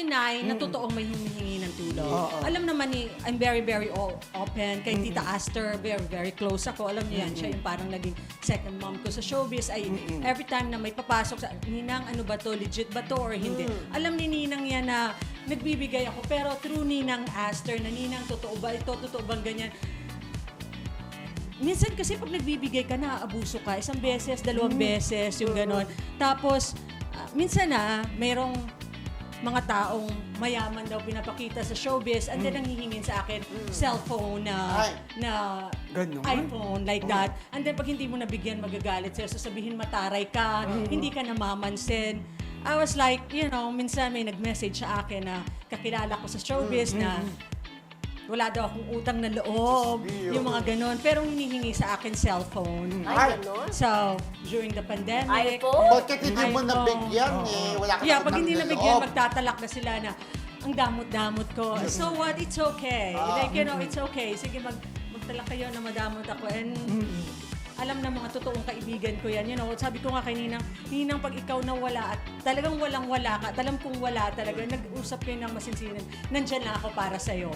deny na totoong may humihingi ng tulong. Oo. Alam naman ni, I'm very, very o- open. Kay Tita Aster, very, very close ako. Alam niyo yan, siya yung parang naging second mom ko sa showbiz. Ay, every time na may papasok sa, Ninang, ano ba to? Legit ba to or hindi? Alam ni Ninang yan na nagbibigay ako. Pero through Ninang Aster, na Ninang, totoo ba ito? Totoo bang ganyan? Minsan kasi pag nagbibigay ka na, abuso ka. Isang beses, dalawang beses, yung ganon. Tapos, ah, minsan na, mayroong mga taong mayaman daw pinapakita sa showbiz and then nanghihingin sa akin cellphone na Ay. na Ganon? iPhone like that. And then pag hindi mo nabigyan, magagalit sila. Sasabihin mataray ka, hindi ka namamansin. I was like, you know, minsan may nag-message sa akin na kakilala ko sa showbiz na wala daw akong utang na loob, yung mga ganon. Pero hinihingi sa akin cellphone. Ay. Ganon. So, during the pandemic, iPhone? Bakit hindi mo iPhone. nabigyan eh? Wala ka Yeah, pag hindi ng nabigyan, loob. magtatalak na sila na ang damot-damot ko. So what? It's okay. Ah. Like, you know, it's okay. Sige, mag magtalak kayo na madamot ako. And alam na mga totoong kaibigan ko yan. You know, sabi ko nga kay Ninang, Ninang, pag ikaw nawala at talagang walang-wala ka, talam kung wala talaga, nag-usap kayo ng masinsinan, nandyan lang ako para sa'yo.